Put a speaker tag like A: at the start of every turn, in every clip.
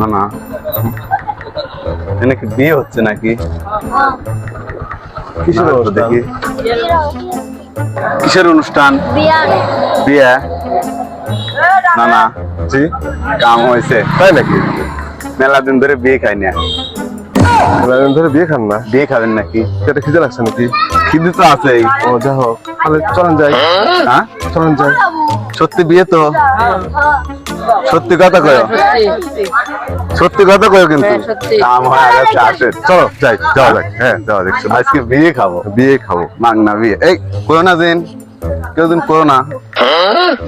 A: না না। এখানে কি বিয়ে হচ্ছে নাকি?
B: কিসের?
A: দেখি। কিসের অনুষ্ঠান? বিয়ে। না না।
B: জি।
A: কাম হয়েছে।
B: তাই নাকি?
A: মেলা দিন ধরে বিয়ে খাই না।
B: মেলাদিন ধরে বিয়ে খান না?
A: বিয়ে খাবেন নাকি?
B: সেটা খিদে লাগছে নাকি?
A: কিন্তু তো আছেই।
B: ও যা হোক। তাহলে চলেন যাই।
A: হ্যাঁ?
B: চলেন যাই।
A: সত্যি বিয়ে তো? সত্যি কথা কয়? সত্যি কথা কয় কিন্তু?
C: হ্যাঁ, সত্যি।
A: কাম হয়ে
B: চলো যাই যাওয়া যাক। হ্যাঁ যাওয়া যাক।
A: আজকে বিয়ে খাব।
B: বিয়ে খাব।
A: মাংনা বিয়ে। এই করো না দিন। কেউ দিন করো না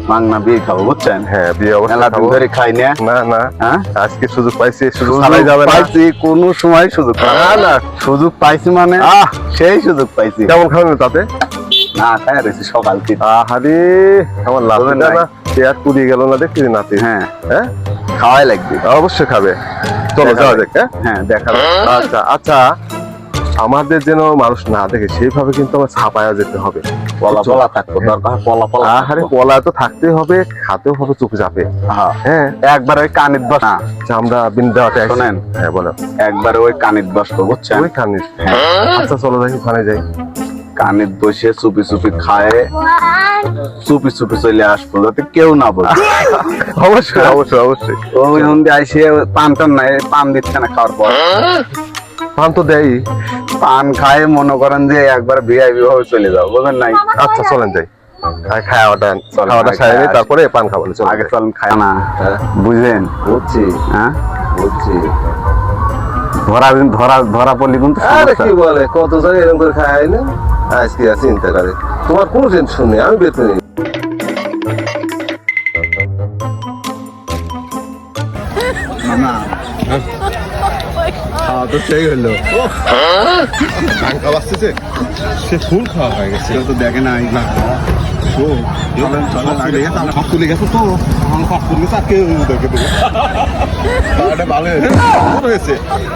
A: মাংনা বিয়ে খাব বুঝছেন?
B: হ্যাঁ বিয়ে অবশ্যই খাব।
A: ধরে খাই না।
B: না না।
A: হ্যাঁ?
B: আজকে সুযোগ পাইছি সুযোগ ছাড়াই যাবে না।
A: পাইছি কোনো সময় সুযোগ পাই
B: না, না।
A: সুযোগ পাইছি মানে?
B: আহ!
A: সেই সুযোগ পাইছি।
B: কেমন খাবেন তাতে?
A: না খাই রয়েছি সকাল থেকে।
B: আহারে আমার লাভ না
A: নাই?
B: পুড়িয়ে গেল না দেখছি নাতি।
A: হ্যাঁ।
B: হ্যাঁ?
A: খাওয়াই লাগবে।
B: অবশ্যই খাবে। চলো যাওয়া
A: যাক।
B: যাক হ্যাঁ?
A: দেখা
B: আচ্ছা আচ্ছা আমাদের যেন মানুষ না দেখে সেইভাবে কিন্তু আমার ছাপায়া যেতে হবে।
A: পলা পলা থাকব দরকার পলা পলা
B: আহারে পলা তো থাকতেই হবে খাতেও হবে চুপে চাপে
A: হ্যাঁ। একবার ওই কানিত বস
B: আমরা বিন্দাতে
A: শোনেন।
B: হ্যাঁ বলো।
A: একবার ওই কানিত বসবো বুঝছেন?
B: ওই আচ্ছা চলো দেখি ওখানে যাই।
A: কানিত বসে চুপি চুপি খায়। চুপি চুপি চলে আসব যাতে কেউ না বলে।
B: অবশ্যই অবশ্যই অবশ্যই।
A: ওই হন্দি আইসে পান টান নাই পান দিচ্ছে না খাওয়ার পর।
B: পান তো দেয়
A: পান খায় মনে করেন যে একবার ভিআইপি ভাবে চলে যাও বুঝেন নাই?
B: আচ্ছা চলেন যাই। খাওয়াটা খাওয়াটা সারে তারপরে পান চলো
A: আগে চলেন খায় না। বুঝলেন?
D: বুঝছি
A: হ্যাঁ?
D: বুঝছি।
A: ধরা ধরা ধরা পড়লি কিন্তু
D: কি বলে কত জায়গায় এরকম করে খায় না? আজকে আছে চিন্তা করে তোমার কোনো টেনশন নেই আমি বেতন নিই
A: খাওয়া তো সেই হলো।
B: ধান খাওয়া আসতেছে সে ফুল খাওয়া হয়ে গেছে।
A: তো দেখে না।
B: তুলে গেছে। তো।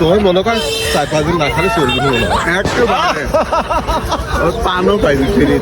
B: তোমার মনে কর চার পাঁচ দিন না খালে চলবে না
A: পানও পাইছি ফিরে